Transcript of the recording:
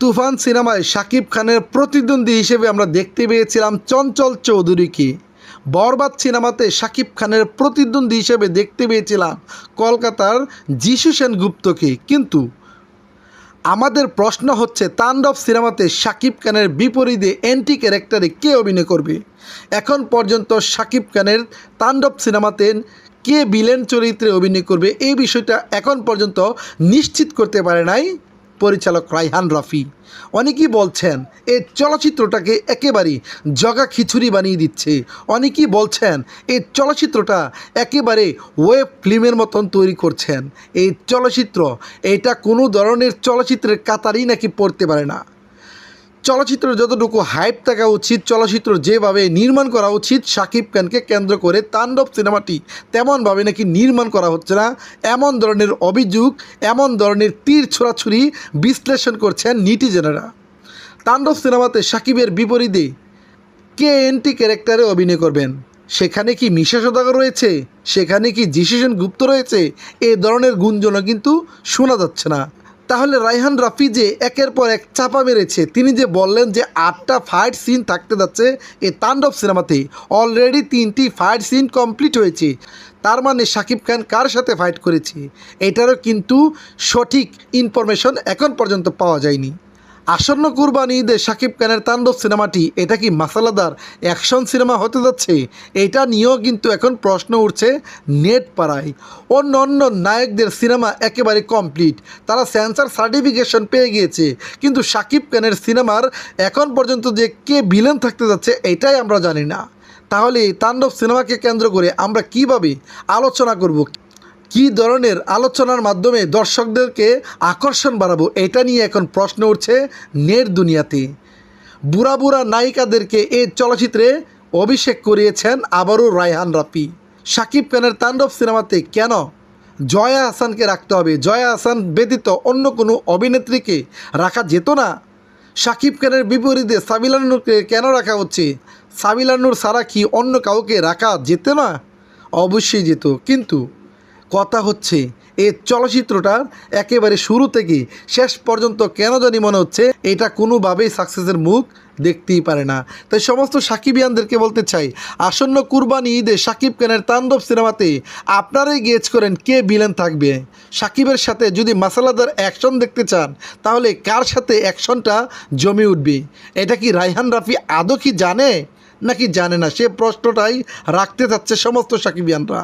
তুফান সিনেমায় শাকিব খানের প্রতিদ্বন্দ্বী হিসেবে আমরা দেখতে পেয়েছিলাম চঞ্চল চৌধুরীকে। বরবাদ সিনেমাতে শাকিব খানের প্রতিদ্বন্দ্বী হিসেবে দেখতে পেয়েছিলাম কলকাতার যিশু সেনগুপ্তকে। কিন্তু আমাদের প্রশ্ন হচ্ছে, তাণ্ডব সিনেমাতে শাকিব খানের বিপরীতে অ্যান্টি ক্যারেক্টারে কে অভিনয় করবে? এখন পর্যন্ত শাকিব খানের তাণ্ডব সিনেমাতে কে বিলেন চরিত্রে অভিনয় করবে এই বিষয়টা এখন পর্যন্ত নিশ্চিত করতে পারে নাই পরিচালক রাইহান রাফি। অনেকেই বলছেন এই চলচ্চিত্রটাকে একেবারে জগা খিচুড়ি বানিয়ে দিচ্ছে। অনেকেই বলছেন এই চলচ্চিত্রটা একেবারে ওয়েব ফিল্মের মতন তৈরি করছেন। এই চলচ্চিত্র, এটা কোনো ধরনের চলচ্চিত্রের কাতারই নাকি পড়তে পারে না। চলচ্চিত্র যতটুকু হাইপ থাকা উচিত, চলচ্চিত্র যেভাবে নির্মাণ করা উচিত শাকিব খানকে কেন্দ্র করে তাণ্ডব সিনেমাটি তেমনভাবে নাকি নির্মাণ করা হচ্ছে না। এমন ধরনের অভিযোগ, এমন ধরনের তীর ছোড়াছুরি বিশ্লেষণ করছেন নিটিজেনেরা। তাণ্ডব সিনেমাতে শাকিবের বিপরীতে কে এনটি ক্যারেক্টারে অভিনয় করবেন? সেখানে কি মিশা সদাগর রয়েছে? সেখানে কি জিসিশন গুপ্ত রয়েছে? এ ধরনের গুঞ্জনও কিন্তু শোনা যাচ্ছে না। তাহলে রাইহান রাফি যে একের পর এক চাপা মেরেছে, তিনি যে বললেন যে আটটা ফাইট সিন থাকতে যাচ্ছে এ তাণ্ডব সিনেমাতে অলরেডি তিনটি ফাইট সিন কমপ্লিট হয়েছে। তার মানে শাকিব খান কার সাথে ফাইট করেছে? এটারও কিন্তু সঠিক ইনফরমেশন এখন পর্যন্ত পাওয়া যায়নি। আসন্ন কুরবানি ঈদে শাকিব খানের তাণ্ডব সিনেমাটি, এটা কি মাসালাদার অ্যাকশন সিনেমা হতে যাচ্ছে? এটা নিয়েও কিন্তু এখন প্রশ্ন উঠছে নেট পাড়ায়। অন্য অন্য নায়কদের সিনেমা একেবারে কমপ্লিট। তারা সেন্সার সার্টিফিকেশন পেয়ে গিয়েছে। কিন্তু শাকিব খানের সিনেমার এখন পর্যন্ত যে কে ভিলেন থাকতে যাচ্ছে, এটাই আমরা জানি না। তাহলে এই তাণ্ডব সিনেমাকে কেন্দ্র করে আমরা কীভাবে আলোচনা করব? কি ধরনের আলোচনার মাধ্যমে দর্শকদেরকে আকর্ষণ বাড়াবো এটা নিয়ে এখন প্রশ্ন উঠছে নেট দুনিয়াতে। বুড়া বুড়া নায়িকাদেরকে এই চলচ্চিত্রে অভিষেক করিয়েছেন আবারও রায়হান রাফি। শাকিব খানের তাণ্ডব সিনেমাতে কেন জয়া হাসানকে রাখতে হবে? জয়া হাসান ব্যতীত অন্য কোনো অভিনেত্রীকে রাখা যেত না? শাকিব খানের বিপরীতে সাবিলানুরকে কেন রাখা হচ্ছে? সাবিলানুর ছাড়া কি অন্য কাউকে রাখা যেত না? অবশ্যই যেত। কিন্তু কথা হচ্ছে, এই চলচ্চিত্রটার একেবারে শুরু থেকে শেষ পর্যন্ত কেন জানি মনে হচ্ছে এটা কোনোভাবেই সাকসেসের মুখ দেখতেই পারে না। তাই সমস্ত সাকিবিয়ানদেরকে বলতে চাই, আসন্ন কুরবানি ঈদে সাকিব খানের তাণ্ডব সিনেমাতে আপনারাই গেজ করেন কে ভিলেন থাকবে। সাকিবের সাথে যদি মাসালাদার অ্যাকশন দেখতে চান, তাহলে কার সাথে অ্যাকশনটা জমে উঠবে? এটা কি রাইহান রাফি আদৌ কি জানে? নাকি জানে না? সে প্রশ্নটাই রাখতে চাচ্ছে সমস্ত সাকিবিয়ানরা।